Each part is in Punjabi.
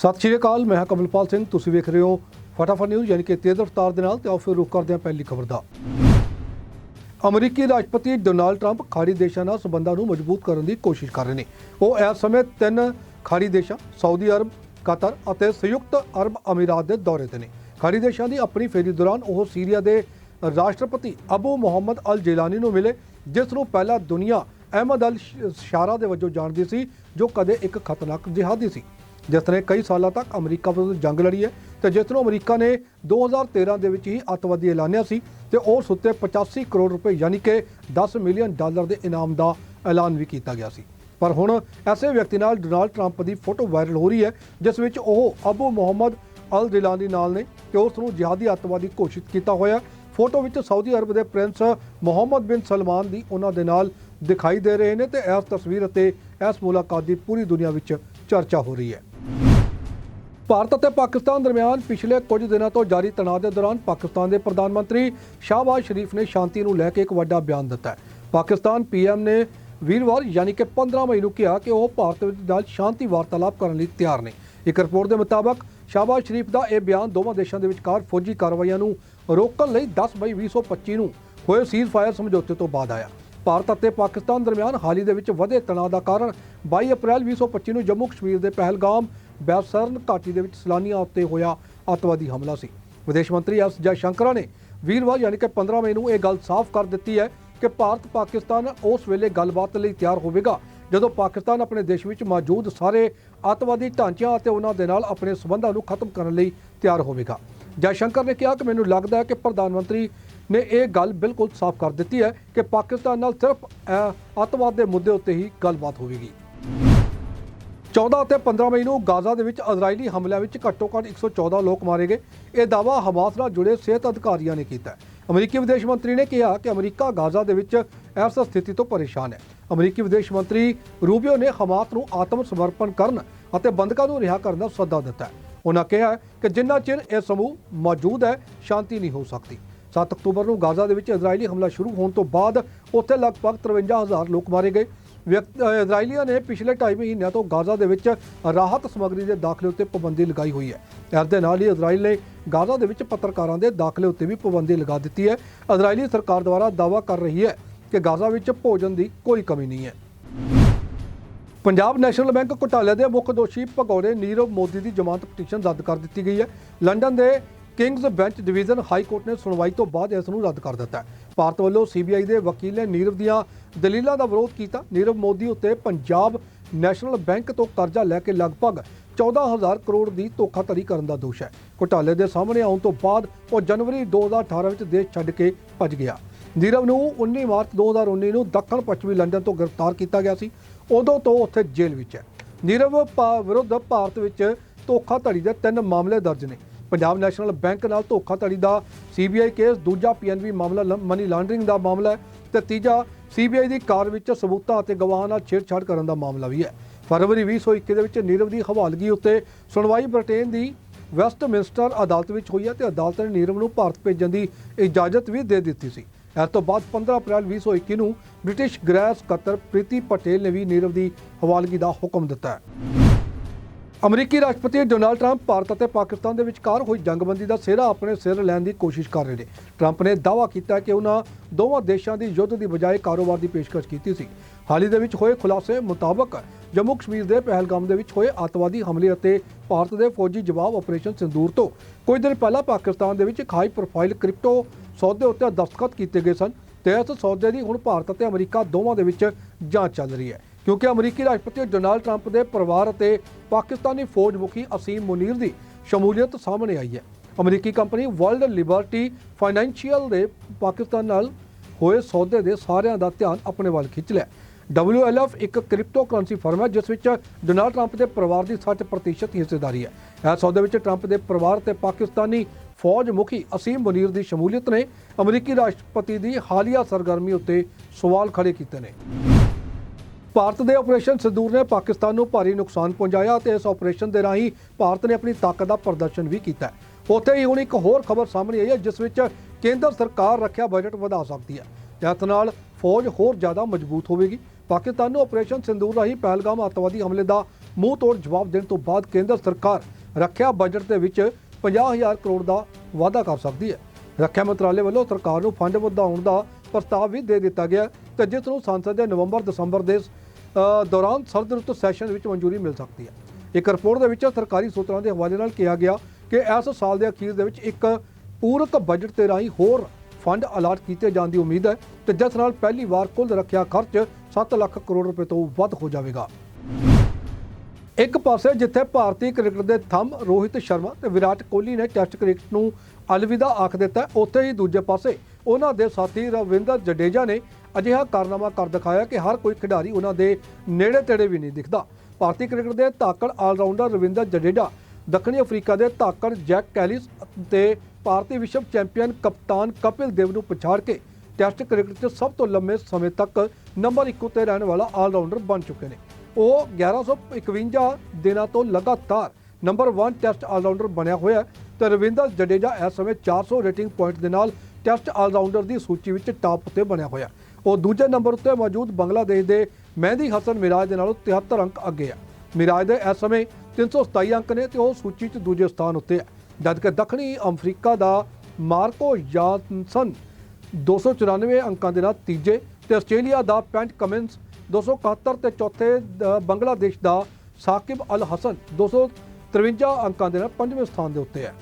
ਸਤਿ ਸ਼੍ਰੀ ਅਕਾਲ, ਮੈਂ ਹਾਂ ਕਮਲਪਾਲ ਸਿੰਘ। ਤੁਸੀਂ ਵੇਖ ਰਹੇ ਹੋ ਫਟਾਫਟ ਨਿਊਜ਼, ਯਾਨੀ ਕਿ ਤੇਜ਼ ਰਫ਼ਤਾਰ ਦੇ ਨਾਲ, ਤੇ ਆਓ ਫਿਰ ਰੁਕ ਕਰਦੇ ਹਾਂ ਪਹਿਲੀ ਖਬਰ ਦਾ। ਅਮਰੀਕੀ ਰਾਸ਼ਟਰਪਤੀ ਡੋਨਾਲਡ ਟਰੰਪ ਖਾੜੀ ਦੇਸ਼ਾਂ ਨਾਲ ਸਬੰਧਾਂ ਨੂੰ ਮਜ਼ਬੂਤ ਕਰਨ ਦੀ ਕੋਸ਼ਿਸ਼ ਕਰ ਰਹੇ ਨੇ। ਉਹ ਇਸ ਸਮੇਂ ਤਿੰਨ ਖਾੜੀ ਦੇਸ਼ਾਂ, ਸਾਊਦੀ ਅਰਬ, ਕਤਰ ਅਤੇ ਸੰਯੁਕਤ ਅਰਬ ਅਮੀਰਾਤ ਦੇ ਦੌਰੇ ਤੇ ਨੇ। ਖਾੜੀ ਦੇਸ਼ਾਂ ਦੀ ਆਪਣੀ ਫੇਰੀ ਦੌਰਾਨ ਉਹ ਸੀਰੀਆ ਦੇ ਰਾਸ਼ਟਰਪਤੀ ਅਬੂ ਮੁਹੰਮਦ ਅਲ ਜੇਲਾਨੀ ਨੂੰ ਮਿਲੇ, ਜਿਸ ਨੂੰ ਪਹਿਲਾਂ ਦੁਨੀਆ ਅਹਿਮਦ ਅਲ ਸ਼- ਸ਼ਾਰਾ ਦੇ ਵਜੋਂ ਜਾਣਦੀ ਸੀ, ਜੋ ਕਦੇ ਇੱਕ ਖਤਰਨਾਕ ਜਿਹਾਦੀ ਸੀ। ਜਿਸ ਨੇ ਕਈ ਸਾਲਾਂ ਤੱਕ ਅਮਰੀਕਾ ਵਿਰੁੱਧ ਜੰਗ ਲੜੀ ਹੈ ਤੇ ਜਿਸ ਨੂੰ ਅਮਰੀਕਾ ਨੇ 2013 ਦੇ ਵਿੱਚ ਹੀ ਅੱਤਵਾਦੀ ਐਲਾਨਿਆ ਸੀ ਤੇ ਉਸ ਉੱਤੇ 85 ਕਰੋੜ ਰੁਪਏ ਯਾਨੀ ਕਿ 10 ਮਿਲੀਅਨ ਡਾਲਰ ਦੇ ਇਨਾਮ ਦਾ ਐਲਾਨ ਵੀ ਕੀਤਾ ਗਿਆ ਸੀ। ਪਰ ਹੁਣ ਐਸੇ ਵਿਅਕਤੀ ਨਾਲ ਡੋਨਾਲਡ ਟਰੰਪ ਦੀ ਫੋਟੋ ਵਾਇਰਲ ਹੋ ਰਹੀ ਹੈ, ਜਿਸ ਵਿੱਚ ਉਹ ਅਬੂ ਮੁਹੰਮਦ ਅਲ ਦਿਲਾਨੀ ਨਾਲ ਨੇ ਤੇ ਉਸ ਨੂੰ ਜਿਹਾਦੀ ਅੱਤਵਾਦੀ ਘੋਸ਼ਿਤ ਕੀਤਾ ਹੋਇਆ। ਫੋਟੋ ਵਿੱਚ ਸਾਊਦੀ ਅਰਬ ਦੇ ਪ੍ਰਿੰਸ ਮੁਹੰਮਦ ਬਿਨ ਸਲਮਾਨ ਦੀ ਉਹਨਾਂ ਦੇ ਨਾਲ ਦਿਖਾਈ ਦੇ ਰਹੇ ਨੇ ਤੇ ਇਸ ਤਸਵੀਰ ਅਤੇ ਇਸ ਮੁਲਾਕਾਤ ਦੀ ਪੂਰੀ ਦੁਨੀਆ ਵਿੱਚ ਚਰਚਾ ਹੋ ਰਹੀ ਹੈ। ਭਾਰਤ ਅਤੇ ਪਾਕਿਸਤਾਨ ਦਰਮਿਆਨ ਪਿਛਲੇ ਕੁਝ ਦਿਨਾਂ ਤੋਂ ਜਾਰੀ ਤਣਾਅ ਦੇ ਦੌਰਾਨ ਪਾਕਿਸਤਾਨ ਦੇ ਪ੍ਰਧਾਨ ਮੰਤਰੀ ਸ਼ਾਹਬਾਜ਼ ਸ਼ਰੀਫ ਨੇ ਸ਼ਾਂਤੀ ਨੂੰ ਲੈ ਕੇ ਇੱਕ ਵੱਡਾ ਬਿਆਨ ਦਿੱਤਾ ਹੈ। ਪਾਕਿਸਤਾਨ ਪੀਐਮ ਨੇ ਵੀਰਵਾਰ ਯਾਨੀ ਕਿ 15 ਮਈ ਨੂੰ ਕਿਹਾ ਕਿ ਉਹ ਭਾਰਤ ਵਿੱਚ ਨਾਲ ਸ਼ਾਂਤੀ ਵਾਰਤਾਲਾਪ ਕਰਨ ਲਈ ਤਿਆਰ ਨੇ। ਇੱਕ ਰਿਪੋਰਟ ਦੇ ਮੁਤਾਬਕ ਸ਼ਾਹਬਾਜ਼ ਸ਼ਰੀਫ ਦਾ ਇਹ ਬਿਆਨ ਦੋਵਾਂ ਦੇਸ਼ਾਂ ਦੇ ਵਿਚਕਾਰ ਫੌਜੀ ਕਾਰਵਾਈਆਂ ਨੂੰ ਰੋਕਣ ਲਈ 10 ਮਈ 2025 ਨੂੰ ਹੋਏ ਸੀਜ਼ਫਾਇਰ ਸਮਝੌਤੇ ਤੋਂ ਬਾਅਦ ਆਇਆ। ਭਾਰਤ ਅਤੇ ਪਾਕਿਸਤਾਨ ਦਰਮਿਆਨ ਹਾਲ ਹੀ ਦੇ ਵਿੱਚ ਵਧੇ ਤਣਾਅ ਦਾ ਕਾਰਨ 22 ਅਪ੍ਰੈਲ 2025 ਨੂੰ ਜੰਮੂ ਕਸ਼ਮੀਰ ਦੇ ਪਹਿਲਗਾਮ ਬੈਸਰਨ ਘਾਟੀ ਦੇ ਵਿੱਚ ਸੈਲਾਨੀਆਂ ਉੱਤੇ ਹੋਇਆ ਅੱਤਵਾਦੀ ਹਮਲਾ ਸੀ। ਵਿਦੇਸ਼ ਮੰਤਰੀ ਐਸ ਜੈਸ਼ੰਕਰ ਨੇ ਵੀਰਵਾਰ ਯਾਨੀ ਕਿ 15 ਮਈ ਨੂੰ ਇਹ ਗੱਲ ਸਾਫ਼ ਕਰ ਦਿੱਤੀ ਹੈ ਕਿ ਭਾਰਤ ਪਾਕਿਸਤਾਨ ਉਸ ਵੇਲੇ ਗੱਲਬਾਤ ਲਈ ਤਿਆਰ ਹੋਵੇਗਾ ਜਦੋਂ ਪਾਕਿਸਤਾਨ ਆਪਣੇ ਦੇਸ਼ ਵਿੱਚ ਮੌਜੂਦ ਸਾਰੇ ਅੱਤਵਾਦੀ ਢਾਂਚਿਆਂ ਅਤੇ ਉਹਨਾਂ ਦੇ ਨਾਲ ਆਪਣੇ ਸਬੰਧਾਂ ਨੂੰ ਖਤਮ ਕਰਨ ਲਈ ਤਿਆਰ ਹੋਵੇਗਾ। ਜੈਸ਼ੰਕਰ ਨੇ ਕਿਹਾ ਕਿ ਮੈਨੂੰ ਲੱਗਦਾ ਹੈ ਕਿ ਪ੍ਰਧਾਨ ਮੰਤਰੀ ਨੇ ਇਹ ਗੱਲ ਬਿਲਕੁਲ ਸਾਫ਼ ਕਰ ਦਿੱਤੀ ਹੈ ਕਿ ਪਾਕਿਸਤਾਨ ਨਾਲ ਸਿਰਫ ਅਹ, ਅੱਤਵਾਦ ਦੇ ਮੁੱਦੇ ਉੱਤੇ ਹੀ ਗੱਲਬਾਤ ਹੋਵੇਗੀ। 14 ਅਤੇ 15 ਮਈ ਨੂੰ ਗਾਜ਼ਾ ਦੇ ਵਿੱਚ ਇਜ਼ਰਾਈਲੀ ਹਮਲਿਆਂ ਵਿੱਚ ਘੱਟੋ-ਘੱਟ 114 ਲੋਕ ਮਾਰੇ ਗਏ। ਇਹ ਦਾਅਵਾ ਹਮਾਸ ਨਾਲ ਜੁੜੇ ਸਿਹਤ ਅਧਿਕਾਰੀਆਂ ਨੇ ਕੀਤਾ ਹੈ। ਅਮਰੀਕੀ ਵਿਦੇਸ਼ ਮੰਤਰੀ ਨੇ ਕਿਹਾ ਕਿ ਅਮਰੀਕਾ ਗਾਜ਼ਾ ਦੇ ਵਿੱਚ ਇਸ ਸਥਿਤੀ ਤੋਂ ਪਰੇਸ਼ਾਨ ਹੈ। ਅਮਰੀਕੀ ਵਿਦੇਸ਼ ਮੰਤਰੀ ਰੂਬੀਓ ਨੇ ਹਮਾਸ ਨੂੰ ਆਤਮ ਸਮਰਪਣ ਕਰਨ ਅਤੇ ਬੰਦਕਾਂ ਨੂੰ ਰਿਹਾ ਕਰਨ ਦਾ ਸੱਦਾ ਦਿੱਤਾ ਹੈ। ਉਹਨਾਂ ਕਿਹਾ ਕਿ ਜਿੰਨਾ ਚਿਰ ਇਹ ਸਮੂਹ ਮੌਜੂਦ ਹੈ, ਸ਼ਾਂਤੀ ਨਹੀਂ ਹੋ ਸਕਦੀ। 7 ਅਕਤੂਬਰ ਨੂੰ ਗਾਜ਼ਾ ਦੇ ਵਿੱਚ ਇਜ਼ਰਾਈਲੀ ਹਮਲਾ ਸ਼ੁਰੂ ਹੋਣ ਤੋਂ ਬਾਅਦ ਉੱਥੇ ਲਗਭਗ 53000 ਲੋਕ ਮਾਰੇ ਗਏ। ਇਜ਼ਰਾਈਲੀਆਂ ਨੇ ਪਿਛਲੇ 2.5 ਮਹੀਨਿਆਂ ਤੋਂ ਗਾਜ਼ਾ ਦੇ ਵਿੱਚ ਰਾਹਤ ਸਮੱਗਰੀ ਦੇ ਦਾਖਲੇ ਉੱਤੇ ਪਾਬੰਦੀ ਲਗਾਈ ਹੋਈ ਹੈ। ਇਸ ਦੇ ਨਾਲ ਹੀ ਇਜ਼ਰਾਈਲ ਨੇ ਗਾਜ਼ਾ ਦੇ ਵਿੱਚ ਪੱਤਰਕਾਰਾਂ ਦੇ ਦਾਖਲੇ ਉੱਤੇ ਵੀ ਪਾਬੰਦੀ ਲਗਾ ਦਿੱਤੀ ਹੈ। ਇਜ਼ਰਾਈਲੀ ਸਰਕਾਰ ਦੁਆਰਾ ਦਾਅਵਾ ਕਰ ਰਹੀ ਹੈ ਕਿ ਗਾਜ਼ਾ ਵਿੱਚ ਭੋਜਨ ਦੀ ਕੋਈ ਕਮੀ ਨਹੀਂ ਹੈ। ਪੰਜਾਬ ਨੈਸ਼ਨਲ ਬੈਂਕ ਘੁਟਾਲੇ ਦੇ ਮੁੱਖ ਦੋਸ਼ੀ ਭਗੌੜੇ ਨੀਰਵ ਮੋਦੀ ਦੀ ਜ਼ਮਾਨਤ ਪਟੀਸ਼ਨ ਰੱਦ ਕਰ ਦਿੱਤੀ ਗਈ ਹੈ। ਲੰਡਨ ਦੇ King's Bench Division High Court ਨੇ ਸੁਣਵਾਈ ਤੋਂ ਬਾਅਦ ਇਸ ਨੂੰ ਰੱਦ ਕਰ ਦਿੱਤਾ ਭਾਰਤ ਵੱਲੋਂ ਸੀਬੀਆਈ ਦੇ ਵਕੀਲ ਨੇ ਨੀਰਵ ਦੀਆਂ ਦਲੀਲਾਂ ਦਾ ਵਿਰੋਧ ਕੀਤਾ। ਨੀਰਵ ਮੋਦੀ ਉੱਤੇ ਪੰਜਾਬ ਨੈਸ਼ਨਲ ਬੈਂਕ ਤੋਂ ਕਰਜ਼ਾ ਲੈ ਕੇ ਲਗਭਗ 14000 ਕਰੋੜ ਦੀ ਧੋਖਾਧੜੀ ਕਰਨ ਦਾ ਦੋਸ਼ ਹੈ। ਘੁਟਾਲੇ ਦੇ ਸਾਹਮਣੇ ਆਉਣ ਤੋਂ ਬਾਅਦ ਉਹ ਜਨਵਰੀ 2018 ਵਿੱਚ ਦੇਸ਼ ਛੱਡ ਕੇ ਭੱਜ ਗਿਆ। ਨੀਰਵ ਨੂੰ 19 ਮਾਰਚ 2019 ਨੂੰ ਦੱਖਣ ਪੱਛਮੀ ਲੰਡਨ ਤੋਂ ਗ੍ਰਿਫਤਾਰ ਕੀਤਾ ਗਿਆ ਸੀ। ਉਦੋਂ ਤੋਂ ਉੱਥੇ ਜੇਲ੍ਹ ਵਿੱਚ ਹੈ। ਨੀਰਵ ਭਾ- ਵਿਰੁੱਧ ਭਾਰਤ ਵਿੱਚ ਧੋਖਾਧੜੀ ਦੇ ਤਿੰਨ ਮਾਮਲੇ ਦਰਜ ਨੇ। ਪੰਜਾਬ ਨੈਸ਼ਨਲ ਬੈਂਕ ਨਾਲ ਧੋਖਾਧੜੀ ਦਾ ਸੀਬੀਆਈ ਕੇਸ, ਦੂਜਾ ਪੀਐਨਬੀ ਮਾਮਲਾ, ਲ- ਮਨੀ ਲਾਂਡਰਿੰਗ ਦਾ ਮਾਮਲਾ ਹੈ ਤੇ ਤੀਜਾ ਸੀਬੀਆਈ ਦੀ ਕਾਰ ਵਿੱਚ ਸਬੂਤਾਂ ਅਤੇ ਗਵਾਹਾਂ ਨਾਲ ਛੇੜਛਾੜ ਕਰਨ ਦਾ ਮਾਮਲਾ ਵੀ ਹੈ। ਫਰਵਰੀ 2021 ਦੇ ਵਿੱਚ ਨੀਰਵ ਦੀ ਹਵਾਲਗੀ ਉੱਤੇ ਸੁਣਵਾਈ ਬ੍ਰਿਟੇਨ ਦੀ ਵੈਸਟਮਿੰਸਟਰ ਅਦਾਲਤ ਵਿੱਚ ਹੋਈ ਹੈ ਤੇ ਅਦਾਲਤ ਨੇ ਨੀਰਵ ਨੂੰ ਭਾਰਤ ਭੇਜਣ ਦੀ ਇਜਾਜ਼ਤ ਵੀ ਦੇ ਦਿੱਤੀ ਸੀ। ਇਸ ਤੋਂ ਬਾਅਦ 15 ਅਪ੍ਰੈਲ 2021 ਨੂੰ ਬ੍ਰਿਟਿਸ਼ ਗ੍ਰਹਿ ਸਕੱਤਰ ਪ੍ਰੀਤੀ ਪਟੇਲ ਨੇ ਵੀ ਨੀਰਵ ਦੀ ਹਵਾਲਗੀ ਦਾ ਹੁਕਮ ਦਿੱਤਾ ਹੈ। ਅਮਰੀਕੀ ਰਾਸ਼ਟਰਪਤੀ ਡੋਨਾਲਡ ਟਰੰਪ ਭਾਰਤ ਅਤੇ ਪਾਕਿਸਤਾਨ ਦੇ ਵਿਚਕਾਰ ਹੋਈ ਜੰਗਬੰਦੀ ਦਾ ਸਿਹਰਾ ਆਪਣੇ ਸਿਰ ਲੈਣ ਦੀ ਕੋਸ਼ਿਸ਼ ਕਰ ਰਹੇ ਨੇ। ਟਰੰਪ ਨੇ ਦਾਅਵਾ ਕੀਤਾ ਕਿ ਉਹਨਾਂ ਦੋਵਾਂ ਦੇਸ਼ਾਂ ਦੀ ਯੁੱਧ ਦੀ ਬਜਾਏ ਕਾਰੋਬਾਰ ਦੀ ਪੇਸ਼ਕਸ਼ ਕੀਤੀ ਸੀ। ਹਾਲ ਹੀ ਦੇ ਵਿੱਚ ਹੋਏ ਖੁਲਾਸੇ ਮੁਤਾਬਕ ਜੰਮੂ ਕਸ਼ਮੀਰ ਦੇ ਪਹਿਲਗਾਮ ਦੇ ਵਿੱਚ ਹੋਏ ਅੱਤਵਾਦੀ ਹਮਲੇ ਅਤੇ ਭਾਰਤ ਦੇ ਫੌਜੀ ਜਵਾਬ ਆਪਰੇਸ਼ਨ ਸਿੰਦੂਰ ਤੋਂ ਕੁਝ ਦਿਨ ਪਹਿਲਾਂ ਪਾਕਿਸਤਾਨ ਦੇ ਵਿੱਚ ਇੱਕ ਹਾਈ ਪ੍ਰੋਫਾਈਲ ਕ੍ਰਿਪਟੋ ਸੌਦੇ ਉੱਤੇ ਦਸਤਖਤ ਕੀਤੇ ਗਏ ਸਨ ਤੇ ਇਸ ਸੌਦੇ ਦੀ ਹੁਣ ਭਾਰਤ ਅਤੇ ਅਮਰੀਕਾ ਦੋਵਾਂ ਦੇ ਵਿੱਚ ਜਾਂਚ ਚੱਲ ਰਹੀ ਹੈ। ਕਿਉਂਕਿ ਅਮਰੀਕੀ ਰਾਸ਼ਟਰਪਤੀ ਡੋਨਾਲਡ ਟਰੰਪ ਦੇ ਪਰਿਵਾਰ ਅਤੇ ਪਾਕਿਸਤਾਨੀ ਫੌਜ ਮੁਖੀ ਅਸੀਮ ਮੁਨੀਰ ਦੀ ਸ਼ਮੂਲੀਅਤ ਸਾਹਮਣੇ ਆਈ ਹੈ। ਅਮਰੀਕੀ ਕੰਪਨੀ ਵਰਲਡ ਲਿਬਰਟੀ ਫਾਈਨੈਂਸ਼ੀਅਲ ਦੇ ਪਾਕਿਸਤਾਨ ਨਾਲ ਹੋਏ ਸੌਦੇ ਦੇ ਸਾਰਿਆਂ ਦਾ ਧਿਆਨ ਆਪਣੇ ਵੱਲ ਖਿੱਚ ਲਿਆ। WLF ਇੱਕ ਕ੍ਰਿਪਟੋ ਕਰੰਸੀ ਫਰਮ ਹੈ, ਜਿਸ ਵਿੱਚ ਡੋਨਾਲਡ ਟਰੰਪ ਦੇ ਪਰਿਵਾਰ ਦੀ 60% ਹਿੱਸੇਦਾਰੀ ਹੈ। ਇਸ ਸੌਦੇ ਵਿੱਚ ਟਰੰਪ ਦੇ ਪਰਿਵਾਰ ਤੇ ਪਾਕਿਸਤਾਨੀ ਫੌਜ ਮੁਖੀ ਅਸੀਮ ਮੁਨੀਰ ਦੀ ਸ਼ਮੂਲੀਅਤ ਨੇ ਅਮਰੀਕੀ ਰਾਸ਼ਟਰਪਤੀ ਦੀ ਹਾਲੀਆ ਸਰਗਰਮੀ ਉੱਤੇ ਸਵਾਲ ਖੜੇ ਕੀਤੇ ਨੇ। ਭਾਰਤ ਦੇ ਆਪਰੇਸ਼ਨ ਸਿੰਦੂਰ ਨੇ ਪਾਕਿਸਤਾਨ ਨੂੰ ਭਾਰੀ ਨੁਕਸਾਨ ਪਹੁੰਚਾਇਆ ਤੇ ਇਸ ਆਪਰੇਸ਼ਨ ਦੇ ਰਾਹੀਂ ਭਾਰਤ ਨੇ ਆਪਣੀ ਤਾਕਤ ਦਾ ਪ੍ਰਦਰਸ਼ਨ ਵੀ ਕੀਤਾ ਉੱਥੇ ਹੀ ਹੁਣ ਇੱਕ ਹੋਰ ਖਬਰ ਸਾਹਮਣੇ ਆਈ ਹੈ, ਜਿਸ ਵਿੱਚ ਕੇਂਦਰ ਸਰਕਾਰ ਰੱਖਿਆ ਬਜਟ ਵਧਾ ਸਕਦੀ ਹੈ। ਇਸ ਨਾਲ ਫੌਜ ਹੋਰ ਜ਼ਿਆਦਾ ਮਜ਼ਬੂਤ ਹੋਵੇਗੀ। ਪਾਕਿਸਤਾਨ ਨੂੰ ਆਪਰੇਸ਼ਨ ਸਿੰਦੂਰ ਰਾਹੀਂ ਪਹਿਲਗਾਮ ਅੱਤਵਾਦੀ ਹਮਲੇ ਦਾ ਮੂੰਹ ਤੋੜ ਜਵਾਬ ਦੇਣ ਤੋਂ ਬਾਅਦ ਕੇਂਦਰ ਸਰਕਾਰ ਰੱਖਿਆ ਬਜਟ ਦੇ ਵਿੱਚ 50000 ਕਰੋੜ ਦਾ ਵਾਅਦਾ ਕਰ ਸਕਦੀ ਹੈ। ਰੱਖਿਆ ਮੰਤਰਾਲੇ ਵੱਲੋਂ ਸਰਕਾਰ ਨੂੰ ਫੰਡ ਵਧਾਉਣ ਦਾ ਪ੍ਰਸਤਾਵ ਵੀ ਦੇ ਦਿੱਤਾ ਗਿਆ ਤੇ ਜਿਸ ਨੂੰ ਸੰਸਦ ਦੇ ਨਵੰਬਰ ਦਸੰਬਰ ਦੇ ਦੌਰਾਨ ਸਰਦ ਰੁੱਤ ਸੈਸ਼ਨ ਵਿੱਚ ਮਨਜ਼ੂਰੀ ਮਿਲ ਸਕਦੀ ਹੈ। ਇੱਕ ਰਿਪੋਰਟ ਦੇ ਵਿੱਚ ਸਰਕਾਰੀ ਸੂਤਰਾਂ ਦੇ ਹਵਾਲੇ ਨਾਲ ਕਿਹਾ ਗਿਆ ਕਿ ਇਸ ਸਾਲ ਦੇ ਅਖੀਰ ਦੇ ਵਿੱਚ ਇੱਕ ਪੂਰਕ ਬਜਟ ਦੇ ਰਾਹੀਂ ਹੋਰ ਫੰਡ ਅਲਾਟ ਕੀਤੇ ਜਾਣ ਦੀ ਉਮੀਦ ਹੈ ਤੇ ਜਿਸ ਨਾਲ ਪਹਿਲੀ ਵਾਰ ਕੁੱਲ ਰੱਖਿਆ ਖਰਚ 7 ਲੱਖ ਕਰੋੜ ਰੁਪਏ ਤੋਂ ਵੱਧ ਹੋ ਜਾਵੇਗਾ। ਇੱਕ ਪਾਸੇ ਜਿੱਥੇ ਭਾਰਤੀ ਕ੍ਰਿਕਟ ਦੇ ਥੰਮ ਰੋਹਿਤ ਸ਼ਰਮਾ ਤੇ ਵਿਰਾਟ ਕੋਹਲੀ ਨੇ ਟੈਸਟ ਕ੍ਰਿਕਟ ਨੂੰ ਅਲਵਿਦਾ ਆਖ ਦਿੱਤਾ, ਉੱਥੇ ਹੀ ਦੂਜੇ ਪਾਸੇ ਉਹਨਾਂ ਦੇ ਸਾਥੀ ਰਵਿੰਦਰ ਜਡੇਜਾ ਨੇ ਅਜਿਹਾ ਕਾਰਨਾਮਾ ਕਰ ਦਿਖਾਇਆ ਕਿ ਹਰ ਕੋਈ ਖਿਡਾਰੀ ਉਹਨਾਂ ਦੇ ਨੇੜੇ ਤੇੜੇ ਵੀ ਨਹੀਂ ਦਿਖਦਾ। ਭਾਰਤੀ ਕ੍ਰਿਕਟ ਦੇ ਧਾਕੜ ਆਲਰਾਊਂਡਰ ਰਵਿੰਦਰ ਜਡੇਜਾ, ਦੱਖਣੀ ਅਫਰੀਕਾ ਦੇ ਧਾਕੜ ਜੈਕ ਕੈਲਿਸ ਤੇ ਭਾਰਤੀ ਵਿਸ਼ਵ ਚੈਂਪੀਅਨ ਕਪਤਾਨ ਕਪਿਲ ਦੇਵ ਨੂੰ ਪਛਾੜ ਕੇ ਟੈਸਟ ਕ੍ਰਿਕਟ 'ਚ ਸਭ ਤੋਂ ਲੰਮੇ ਸਮੇਂ ਤੱਕ ਨੰਬਰ 1 ਉੱਤੇ ਰਹਿਣ ਵਾਲਾ ਆਲਰਾਊਂਡਰ ਬਣ ਚੁੱਕੇ ਨੇ। ਉਹ 1151 ਦਿਨਾਂ ਤੋਂ ਲਗਾਤਾਰ ਨੰਬਰ 1 ਟੈਸਟ ਆਲਰਾਊਂਡਰ ਬਣਿਆ ਹੋਇਆ ਹੈ ਤੇ ਰਵਿੰਦਰ ਜਡੇਜਾ ਇਸ ਸਮੇਂ 400 ਰੇਟਿੰਗ ਪੁਆਇੰਟ ਦੇ ਨਾਲ ਟੈਸਟ ਆਲਰਾਊਂਡਰ ਦੀ ਸੂਚੀ ਵਿੱਚ ਟਾਪ ਉੱਤੇ ਬਣਿਆ ਹੋਇਆ ਉਹ ਦੂਜੇ ਨੰਬਰ ਉੱਤੇ ਮੌਜੂਦ ਬੰਗਲਾਦੇਸ਼ ਦੇ ਮਹਿੰਦੀ ਹਸਨ ਮਿਰਾਜ ਦੇ ਨਾਲੋਂ 73 ਅੰਕ ਅੱਗੇ ਹੈ। ਮਿਰਾਜ ਦੇ ਇਸ ਸਮੇਂ 327 ਅੰਕ ਨੇ ਤੇ ਉਹ ਸੂਚੀ 'ਚ ਦੂਜੇ ਸਥਾਨ ਉੱਤੇ ਹੈ। ਜਦਕਿ ਦੱਖਣੀ ਅਫਰੀਕਾ ਦਾ ਮਾਰਕੋ ਯਾਨਸਨ 294 ਅੰਕਾਂ ਦੇ ਨਾਲ ਤੀਜੇ ਤੇ ਆਸਟ੍ਰੇਲੀਆ ਦਾ ਪੈਂਟ ਕਮਿੰਸ 271 ਤੇ ਚੌਥੇ ਬੰਗਲਾਦੇਸ਼ ਦਾ ਸਾਕਿਬ ਅਲ ਹਸਨ 253 ਅੰਕਾਂ ਦੇ ਨਾਲ ਪੰਜਵੇਂ ਸਥਾਨ ਦੇ ਉੱਤੇ ਹੈ।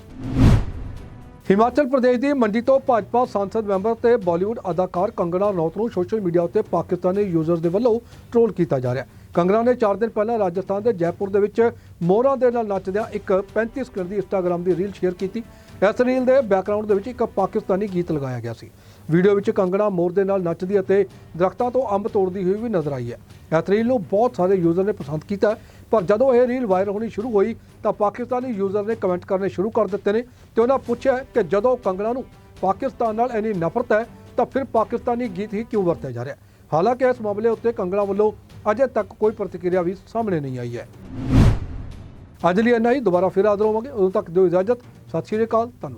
ਹਿਮਾਚਲ ਪ੍ਰਦੇਸ਼ ਦੀ ਮੰਡੀ ਤੋਂ ਭਾਜਪਾ ਸੰਸਦ ਮੈਂਬਰ ਤੇ ਬਾਲੀਵੁੱਡ ਅਦਾਕਾਰ ਕੰਗਣਾ ਰਣੌਤ ਨੂੰ ਸੋਸ਼ਲ ਮੀਡੀਆ ਉੱਤੇ ਪਾਕਿਸਤਾਨੀ ਯੂਜ਼ਰਸ ਦੇ ਵੱਲੋਂ ਟ੍ਰੋਲ ਕੀਤਾ ਜਾ ਰਿਹਾ ਹੈ। ਕੰਗਣਾ ਨੇ 4 ਦਿਨ ਪਹਿਲਾਂ ਰਾਜਸਥਾਨ ਦੇ ਜੈਪੁਰ ਦੇ ਵਿੱਚ ਮੋਹਰਾਂ ਦੇ ਨਾਲ ਨੱਚਦਿਆਂ ਇੱਕ 35 ਸਕਿੰਟ ਦੀ ਇੰਸਟਾਗ੍ਰam ਦੀ ਰੀਲ ਸ਼ੇਅਰ ਕੀਤੀ। ਇਸ ਰੀਲ ਦੇ ਬੈਕਗ੍ਰਾਉਂਡ ਦੇ ਵਿੱਚ ਇੱਕ ਪਾਕਿਸਤਾਨੀ ਗੀਤ ਲਗਾਇਆ ਗਿਆ ਸੀ। ਵੀਡੀਓ ਵਿੱਚ ਕੰਗਣਾ ਮੋਰ ਦੇ ਨਾਲ ਨੱਚਦੀ ਅਤੇ ਦਰਖਤਾਂ ਤੋਂ ਅੰਬ ਤੋੜਦੀ ਹੋਈ ਵੀ ਨਜ਼ਰ ਆਈ ਹੈ। ਇਸ ਰੀਲ ਨੂੰ ਬਹੁਤ ਸਾਰੇ ਯੂਜ਼ਰ ਨੇ ਪਸੰਦ ਕੀਤਾ ਪਰ ਜਦੋਂ ਇਹ ਰੀਲ ਵਾਇਰਲ ਹੋਣੀ ਸ਼ੁਰੂ ਹੋਈ ਤਾਂ ਪਾਕਿਸਤਾਨੀ ਯੂਜ਼ਰ ਨੇ ਕਮੈਂਟ ਕਰਨੇ ਸ਼ੁਰੂ ਕਰ ਦਿੱਤੇ ਨੇ ਤੇ ਉਹਨਾਂ ਪੁੱਛਿਆ ਕਿ ਜਦੋਂ ਕੰਗਣਾ ਨੂੰ ਪਾਕਿਸਤਾਨ ਨਾਲ ਇੰਨੀ ਨਫ਼ਰਤ ਹੈ ਤਾਂ ਫਿਰ ਪਾਕਿਸਤਾਨੀ ਗੀਤ ਹੀ ਕਿਉਂ ਵਰਤਿਆ ਜਾ ਰਿਹਾ ਹੈ? ਹਾਲਾਂਕਿ ਇਸ ਮਾਮਲੇ ਉੱਤੇ ਕੰਗਣਾ ਵੱਲੋਂ ਅਜੇ ਤੱਕ ਕੋਈ ਪ੍ਰਤੀਕਿਰਿਆ ਵੀ ਸਾਹਮਣੇ ਨਹੀਂ ਆਈ ਹੈ। ਅੱਜ ਲਈ ਇੰਨਾ ਹੀ, ਦੁਬਾਰਾ ਫਿਰ ਹਾਜ਼ਰ ਹੋਵਾਂਗੇ। ਉਦੋਂ ਤੱਕ ਦਿਓ ਇਜਾਜ਼ਤ। ਸਤਿ ਸ਼੍ਰੀ ਅਕਾਲ, ਧੰਨਵਾਦ।